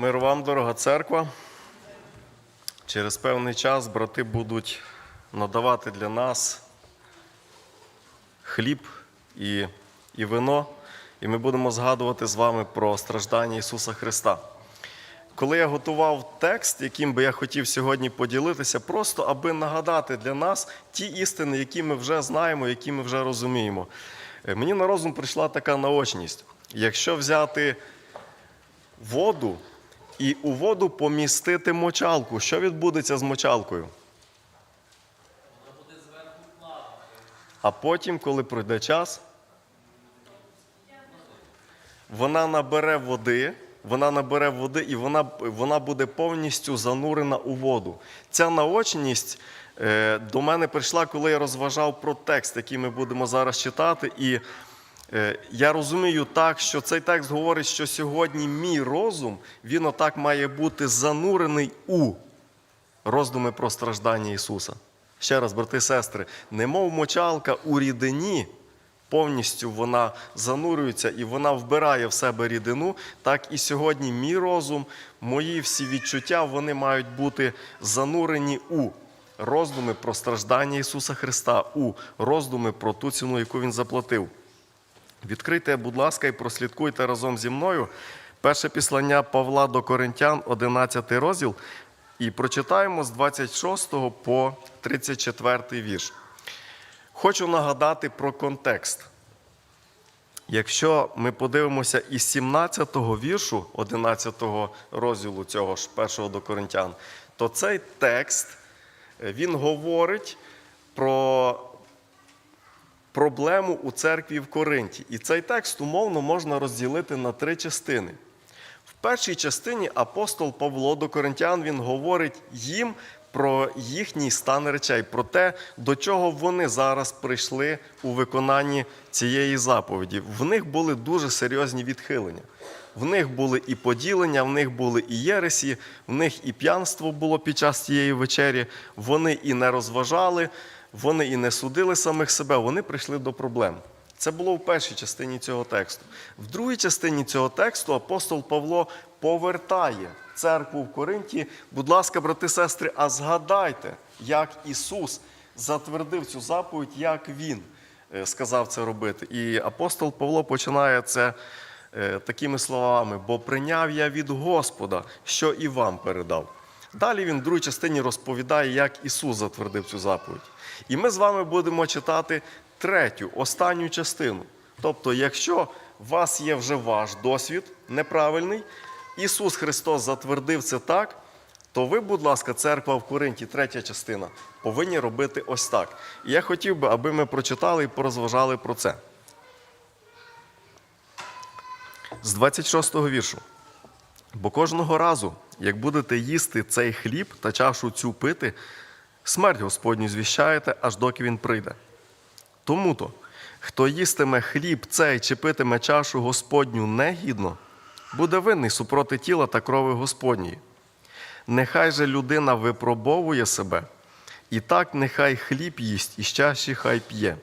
Мир вам, дорога церква. Через певний час брати будуть надавати для нас хліб і, і вино, і ми будемо згадувати з вами про страждання Ісуса Христа. Коли я готував текст, яким би я хотів сьогодні поділитися, просто аби нагадати для нас ті істини, які ми вже знаємо, які ми вже розуміємо. Е, Мені на розум прийшла така наочність. Якщо взяти воду і у воду помістити мочалку, що відбудеться з мочалкою? А потім, коли пройде час, вона набере води, вона набере води і вона, вона буде повністю занурена у воду. Ця наочність е, до мене прийшла, коли я розважав про текст, який ми будемо зараз читати. І я розумію так, що цей текст говорить, що сьогодні мій розум, він отак має бути занурений у роздуми про страждання Ісуса. Ще раз, брати і сестри, немов мочалка у рідині, повністю вона занурюється і вона вбирає в себе рідину, так і сьогодні мій розум, мої всі відчуття, вони мають бути занурені у роздуми про страждання Ісуса Христа, у роздуми про ту ціну, яку Він заплатив. Відкрийте, будь ласка, і прослідкуйте разом зі мною перше післання Павла до Коринтян, 11 розділ, і прочитаємо з 26 по 34 вірш. Хочу нагадати про контекст. Якщо ми подивимося із 17 го віршу 11 розділу цього ж першого до Коринтян, то цей текст е, він говорить про проблему у церкві в Коринті. І цей текст умовно можна розділити на три частини. В першій частині апостол Павло до Коринтян він говорить їм про їхній стан речей, про те, до чого вони зараз прийшли у виконанні цієї заповіді. В них були дуже серйозні відхилення. В них були і поділення, в них були і єресі, в них і п'янство було під час цієї вечері. Вони і не розважали, вони і не судили самих себе, вони прийшли до проблем. Це було в першій частині цього тексту. В другій частині цього тексту апостол Павло повертає церкву в Коринті. Будь ласка, брати сестри, а згадайте, як Ісус затвердив цю заповідь, як Він е, сказав це робити. І апостол Павло починає це е, такими словами: бо прийняв я від Господа, що і вам передав. Далі він в другій частині розповідає, як Ісус затвердив цю заповідь. І ми з вами будемо читати третю, останню частину. Тобто, якщо у вас є вже ваш досвід неправильний, Ісус Христос затвердив це так, то ви, будь ласка, церква в Коринті, третя частина, повинні робити ось так. І я хотів би, аби ми прочитали і порозважали про це. З 26 го віршу. Бо кожного разу, як будете їсти цей хліб та чашу цю пити, смерть Господню звіщаєте, аж доки він прийде. Тому то, хто їстиме хліб цей чи питиме чашу Господню негідно, буде винний супроти тіла та крови Господньої. Нехай же людина випробовує себе, і так нехай хліб їсть і чаші хай п'є.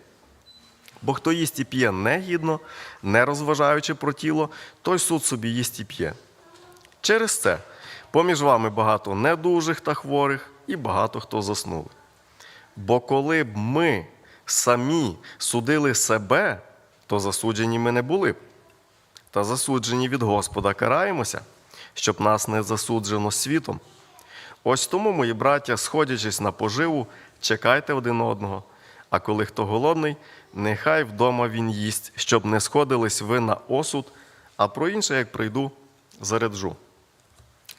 Бо хто їсть і п'є негідно, не розважаючи про тіло, той суд собі їсть і п'є. Через це поміж вами багато недужих та хворих, і багато хто заснули. Бо коли б ми самі судили себе, то засуджені ми не були б. Та засуджені від Господа караємося, щоб нас не засуджено світом. Ось тому, мої браття, сходячись на поживу, чекайте один одного. А коли хто голодний, нехай вдома він їсть, щоб не сходились ви на осуд, а про інше, як прийду, заряджу.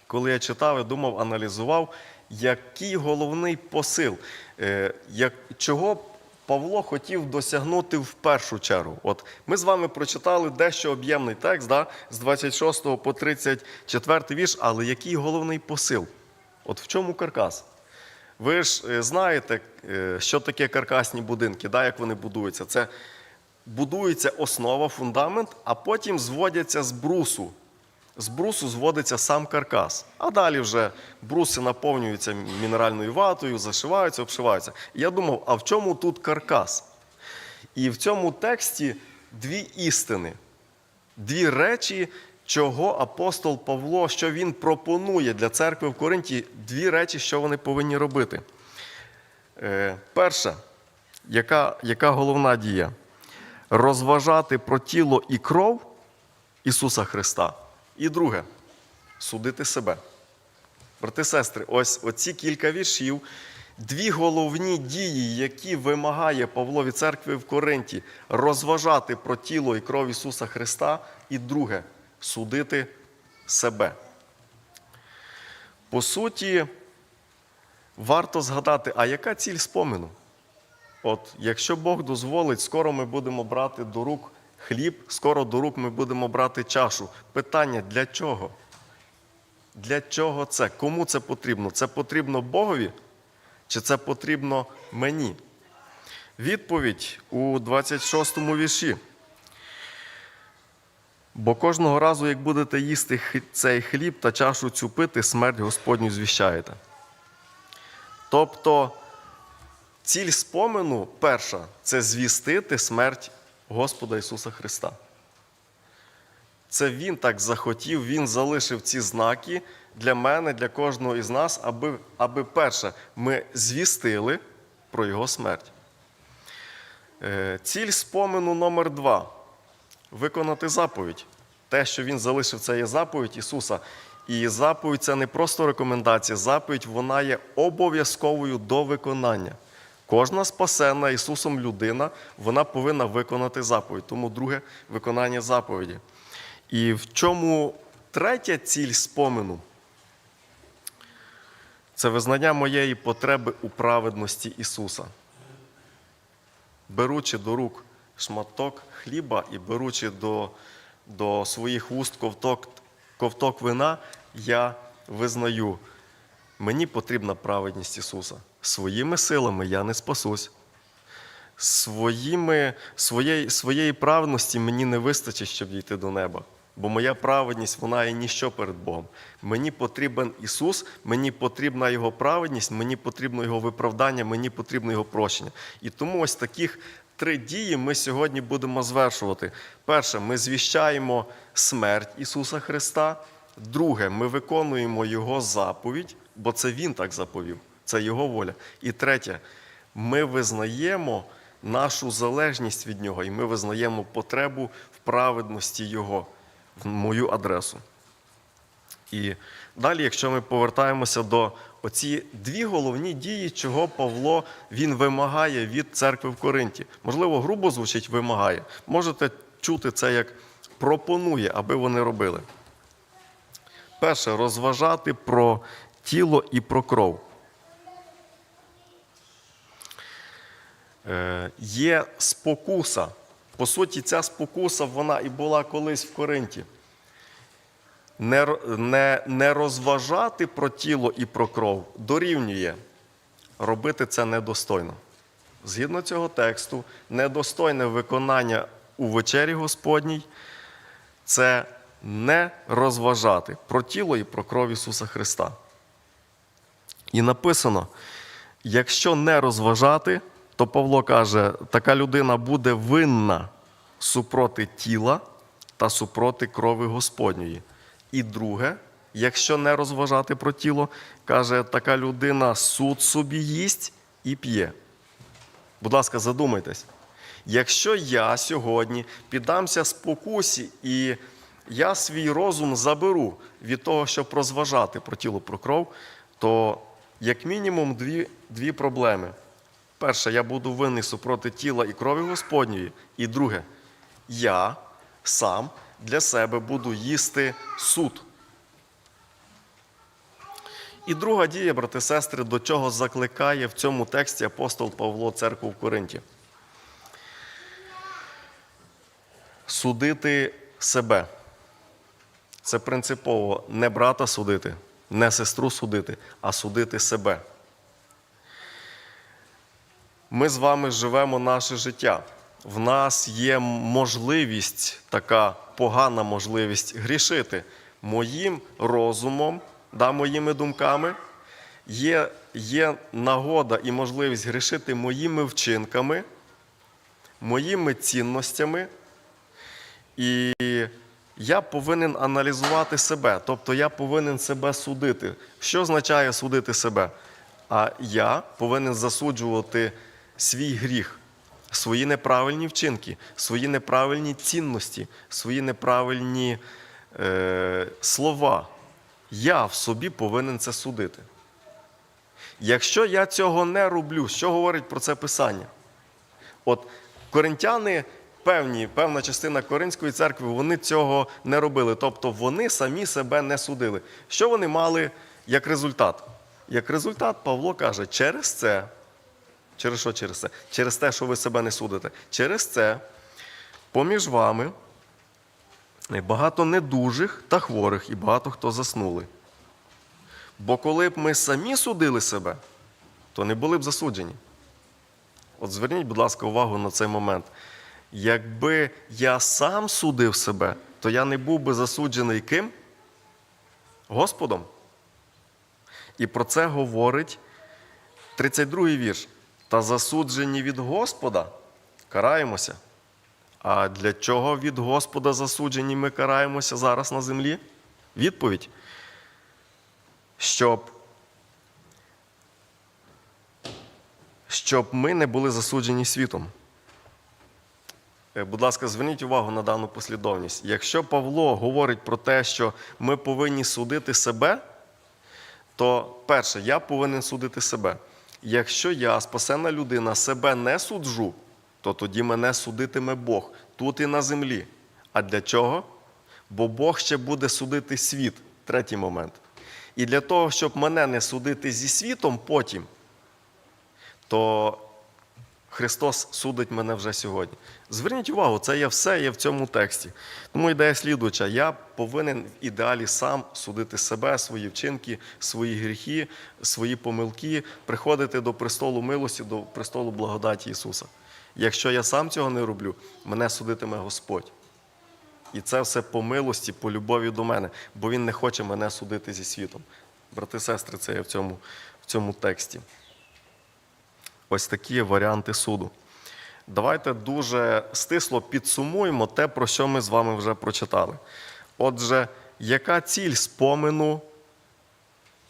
Коли я читав, я думав, аналізував, який головний посил, е, як, чого Павло хотів досягнути в першу чергу. От ми з вами прочитали дещо об'ємний текст да, з 26 по 34 вірш, але який головний посил? От в чому каркас? Ви ж е, знаєте, е, що таке каркасні будинки, да, як вони будуються. Це будується основа, фундамент, а потім зводяться з брусу. З брусу зводиться сам каркас, а далі вже бруси наповнюються мінеральною ватою, зашиваються, обшиваються. Я думав, а в чому тут каркас? І в цьому тексті дві істини, дві речі, чого апостол Павло, що він пропонує для церкви в Коринті, дві речі, що вони повинні робити. Е, Перша, яка, яка головна дія? Розважати про тіло і кров Ісуса Христа. І друге судити себе. Брати сестри, ось оці кілька віршів, дві головні дії, які вимагає Павло від церкви в Коринті, розважати про тіло і кров Ісуса Христа, і друге судити себе. По суті, варто згадати, а яка ціль спомину? От, якщо Бог дозволить, скоро ми будемо брати до рук хліб, скоро до рук ми будемо брати чашу. Питання для чого? Для чого це? Кому це потрібно? Це потрібно Богові чи це потрібно мені? Відповідь у 26 му вірші. Бо кожного разу, як будете їсти цей хліб та чашу цю пити, смерть Господню звіщаєте. Тобто ціль спомену перша це звістити смерть Господа Ісуса Христа. Це Він так захотів, Він залишив ці знаки для мене, для кожного із нас, аби, аби перше, ми звістили про Його смерть. Е, Ціль спомену номер два виконати заповідь. Те, що Він залишив, це є заповідь Ісуса. І заповідь це не просто рекомендація, заповідь вона є обов'язковою до виконання. Кожна спасена Ісусом людина, вона повинна виконати заповідь. Тому друге виконання заповіді. І в чому третя ціль спомену? Це визнання моєї потреби у праведності Ісуса. Беручи до рук шматок хліба і беручи до, до своїх вуст ковток, ковток вина, я визнаю, мені потрібна праведність Ісуса. Своїми силами я не спасусь. Своїми, своєї, своєї праведності мені не вистачить, щоб дійти до неба. Бо моя праведність, вона є ніщо перед Богом. Мені потрібен Ісус, мені потрібна Його праведність, мені потрібно Його виправдання, мені потрібно Його прощення. І тому ось таких три дії ми сьогодні будемо звершувати. Перше, ми звіщаємо смерть Ісуса Христа. Друге, ми виконуємо Його заповідь, бо це Він так заповів, це Його воля. І третє, ми визнаємо нашу залежність від Нього, і ми визнаємо потребу в праведності Його в мою адресу. І далі, якщо ми повертаємося до оці дві головні дії, чого Павло він вимагає від церкви в Коринті. Можливо, грубо звучить вимагає. Можете чути це як пропонує, аби вони робили. Перше, розважати про тіло і про кров. Є спокуса. По суті, ця спокуса вона і була колись в Коринті. Не, не, не розважати про тіло і про кров дорівнює робити це недостойно. Згідно цього тексту, недостойне виконання у вечері Господній це не розважати про тіло і про кров Ісуса Христа. І написано: якщо не розважати, то Павло каже, така людина буде винна супроти тіла та супроти крови Господньої. І друге, якщо не розважати про тіло, каже, така людина суд собі їсть і п'є. Будь ласка, задумайтесь. Якщо я сьогодні піддамся спокусі і я свій розум заберу від того, щоб розважати про тіло про кров, то як мінімум дві, дві проблеми. Перше, я буду винний супроти тіла і крові Господньої. І друге, я сам для себе буду їсти суд. І друга дія, брати сестри, до чого закликає в цьому тексті апостол Павло церкву в Коринті. Судити себе. Це принципово не брата судити, не сестру судити, а судити себе. Ми з вами живемо наше життя. В нас є можливість, така погана можливість грішити моїм розумом, да, моїми думками. Є, є нагода і можливість грішити моїми вчинками, моїми цінностями. І я повинен аналізувати себе, тобто я повинен себе судити. Що означає судити себе? А я повинен засуджувати свій гріх, свої неправильні вчинки, свої неправильні цінності, свої неправильні е, слова. Я в собі повинен це судити. Якщо я цього не роблю, що говорить про це Писання? От коринтяни, певні, певна частина Коринської церкви, вони цього не робили. Тобто вони самі себе не судили. Що вони мали як результат? Як результат, Павло каже, через це, через що через це? Через те, що ви себе не судите. Через це поміж вами багато недужих та хворих, і багато хто заснули. Бо коли б ми самі судили себе, то не були б засуджені. От зверніть, будь ласка, увагу на цей момент. Якби я сам судив себе, то я не був би засуджений ким? Господом. І про це говорить 32-й вірш. Та засуджені від Господа караємося. А для чого від Господа засуджені ми караємося зараз на землі? Відповідь. Щоб щоб ми не були засуджені світом. Е, Будь ласка, зверніть увагу на дану послідовність. Якщо Павло говорить про те, що ми повинні судити себе, то перше, я повинен судити себе. Якщо я, спасена людина, себе не суджу, то тоді мене судитиме Бог тут і на землі. А для чого? Бо Бог ще буде судити світ. Третій момент. І для того, щоб мене не судити зі світом потім, то Христос судить мене вже сьогодні. Зверніть увагу, це є все є в цьому тексті. Тому ідея слідуюча, я повинен в ідеалі сам судити себе, свої вчинки, свої гріхи, свої помилки, приходити до престолу милості, до престолу благодаті Ісуса. Якщо я сам цього не роблю, мене судитиме Господь. І це все по милості, по любові до мене, бо Він не хоче мене судити зі світом. Брати сестри, це є в цьому, в цьому тексті. Ось такі варіанти суду. Давайте дуже стисло підсумуємо те, про що ми з вами вже прочитали. Отже, яка ціль спомину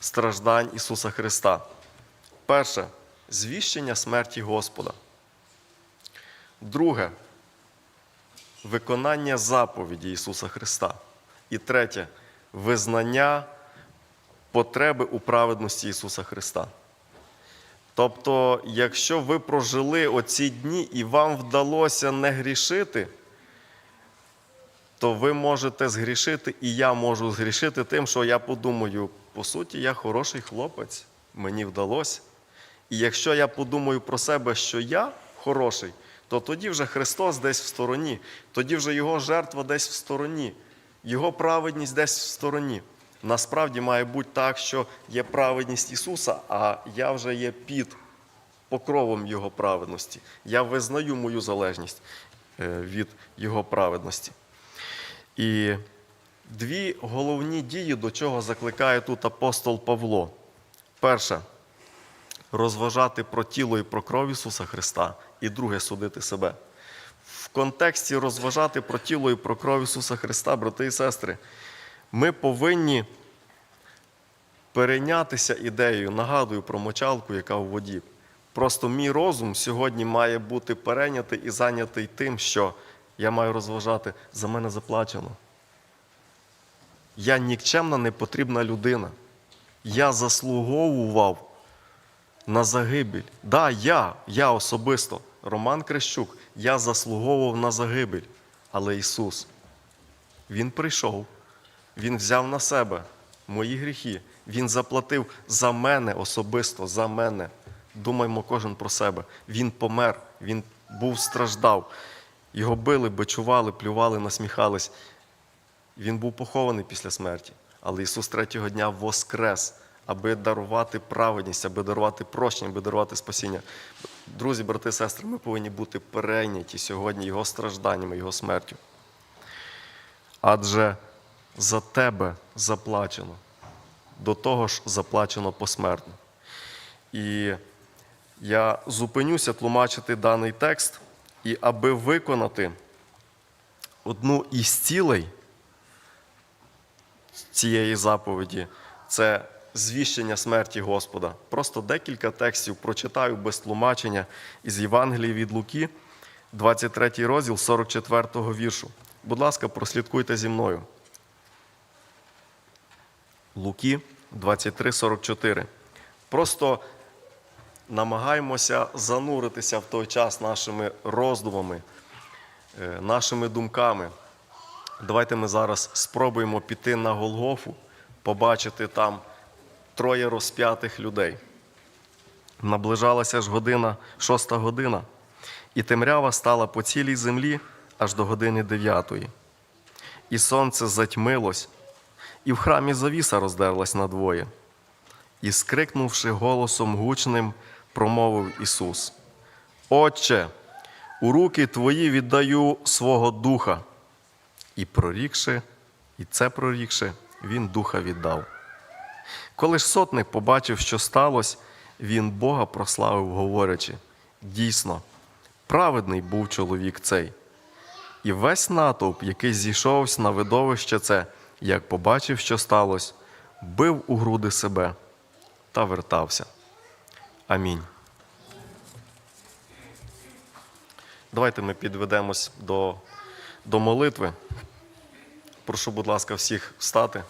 страждань Ісуса Христа? Перше звіщення смерті Господа. Друге виконання заповіді Ісуса Христа. І третє визнання потреби у праведності Ісуса Христа. Тобто, якщо ви прожили оці дні і вам вдалося не грішити, то ви можете згрішити, і я можу згрішити тим, що я подумаю, по суті, я хороший хлопець, мені вдалося. І якщо я подумаю про себе, що я хороший, то тоді вже Христос десь в стороні, тоді вже Його жертва десь в стороні, Його праведність десь в стороні. Насправді має бути так, що є праведність Ісуса, а я вже є під покровом Його праведності. Я визнаю мою залежність е, від Його праведності. І дві головні дії, до чого закликає тут апостол Павло. Перше розважати про тіло і про кров Ісуса Христа, і друге судити себе. В контексті розважати про тіло і про кров Ісуса Христа, брати і сестри, ми повинні перейнятися ідеєю, нагадую про мочалку, яка у воді. Просто мій розум сьогодні має бути перейнятий і зайнятий тим, що я маю розважати, за мене заплачено. Я нікчемна непотрібна людина. Я заслуговував на загибель. Да, я, я особисто, Роман Крещук, я заслуговував на загибель. Але Ісус, Він прийшов, Він взяв на себе мої гріхи, Він заплатив за мене особисто, за мене. Думаймо кожен про себе. Він помер, Він був страждав. Його били, бичували, плювали, насміхались. Він був похований після смерті. Але Ісус третього дня воскрес, аби дарувати праведність, аби дарувати прощення, аби дарувати спасіння. Друзі, брати сестри, ми повинні бути перейняті сьогодні Його стражданнями, Його смертю. Адже за тебе заплачено, до того ж заплачено посмертно. І я зупинюся тлумачити даний текст, і аби виконати одну із цілей цієї заповіді це звіщення смерті Господа. Просто декілька текстів прочитаю без тлумачення із Євангелії від Луки, 23 розділ 44 віршу. Будь ласка, прослідкуйте зі мною. Луки 23:44. Просто намагаємося зануритися в той час нашими роздумами, е, нашими думками. Давайте ми зараз спробуємо піти на Голгофу, побачити там троє розп'ятих людей. Наближалася ж година, шоста година, і темрява стала по цілій землі аж до години дев'ятої. І сонце затьмилось, і в храмі завіса роздерлась надвоє. І, скрикнувши голосом гучним, промовив Ісус: Отче, у руки твої віддаю свого духа. І прорікши, і це прорікши, він духа віддав. Коли ж сотник побачив, що сталося, він Бога прославив, говорячи: дійсно, праведний був чоловік цей. І весь натовп, який зійшовся на видовище це, як побачив, що сталося, бив у груди себе та вертався. Амінь. Давайте ми підведемось до, до молитви. Прошу, будь ласка, всіх встати.